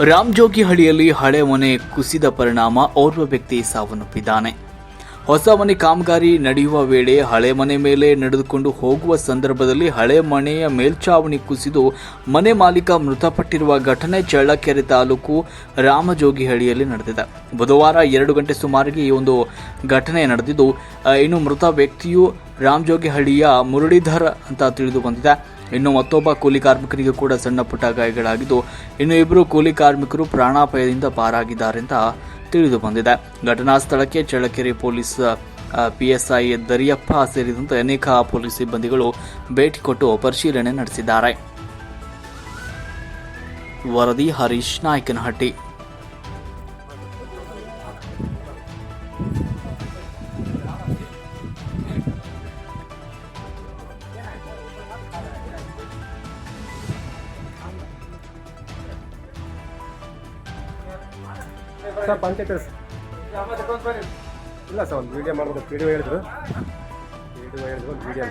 ರಾಮಜೋಗಿಹಳ್ಳಿಯಲ್ಲಿ ಹಳೆ ಮನೆ ಕುಸಿದ ಪರಿಣಾಮ ಓರ್ವ ವ್ಯಕ್ತಿ ಸಾವನ್ನಪ್ಪಿದ್ದಾನೆ. ಹೊಸ ಮನೆ ಕಾಮಗಾರಿ ನಡೆಯುವ ವೇಳೆ ಹಳೆ ಮನೆ ಮೇಲೆ ನಡೆದುಕೊಂಡು ಹೋಗುವ ಸಂದರ್ಭದಲ್ಲಿ ಹಳೆ ಮನೆಯ ಮೇಲ್ಛಾವಣಿ ಕುಸಿದು ಮನೆ ಮಾಲೀಕ ಮೃತಪಟ್ಟಿರುವ ಘಟನೆ ಚಳ್ಳಕೆರೆ ತಾಲೂಕು ರಾಮಜೋಗಿಹಳ್ಳಿಯಲ್ಲಿ ನಡೆದಿದೆ. ಬುಧವಾರ ಎರಡು ಗಂಟೆ ಸುಮಾರಿಗೆ ಈ ಒಂದು ಘಟನೆ ನಡೆದಿದ್ದು ಇನ್ನು ಮೃತ ವ್ಯಕ್ತಿಯು ರಾಮಜೋಗಿಹಳ್ಳಿಯ ಮುರಳೀಧರ್ ಅಂತ ತಿಳಿದು ಬಂದಿದೆ. ಇನ್ನು ಮತ್ತೊಬ್ಬ ಕೂಲಿ ಕಾರ್ಮಿಕರಿಗೆ ಕೂಡ ಸಣ್ಣ ಪುಟ್ಟ ಗಾಯಗಳಾಗಿದ್ದು, ಇನ್ನು ಇಬ್ಬರು ಕೂಲಿ ಕಾರ್ಮಿಕರು ಪ್ರಾಣಾಪಾಯದಿಂದ ಪಾರಾಗಿದ್ದಾರೆ ಅಂತ ತಿಳಿದು ಬಂದಿದೆ ಘಟನಾ ಸ್ಥಳಕ್ಕೆ ಚಳ್ಳಕೆರೆ ಪೊಲೀಸ್ ಪಿಎಸ್ಐ ದರಿಯಪ್ಪ ಸೇರಿದಂತೆ ಅನೇಕ ಪೊಲೀಸ್ ಸಿಬ್ಬಂದಿಗಳು ಭೇಟಿ ಕೊಟ್ಟು ಪರಿಶೀಲನೆ ನಡೆಸಿದ್ದಾರೆ. ವರದಿ ಹರೀಶ್ ನಾಯಕನಹಟ್ಟಿ. ಸರ್ ಪಂಚಾಯತ್ ಇಲ್ಲ ಸರ್ ಒಂದು ವಿಡಿಯೋ ಮಾಡ್ಬೋದು. ವಿಡಿಯೋ ಹೇಳಿದ್ರು. ವಿಡಿಯೋ ಹೇಳಿದ್ರು ಒಂದು ವಿಡಿಯೋ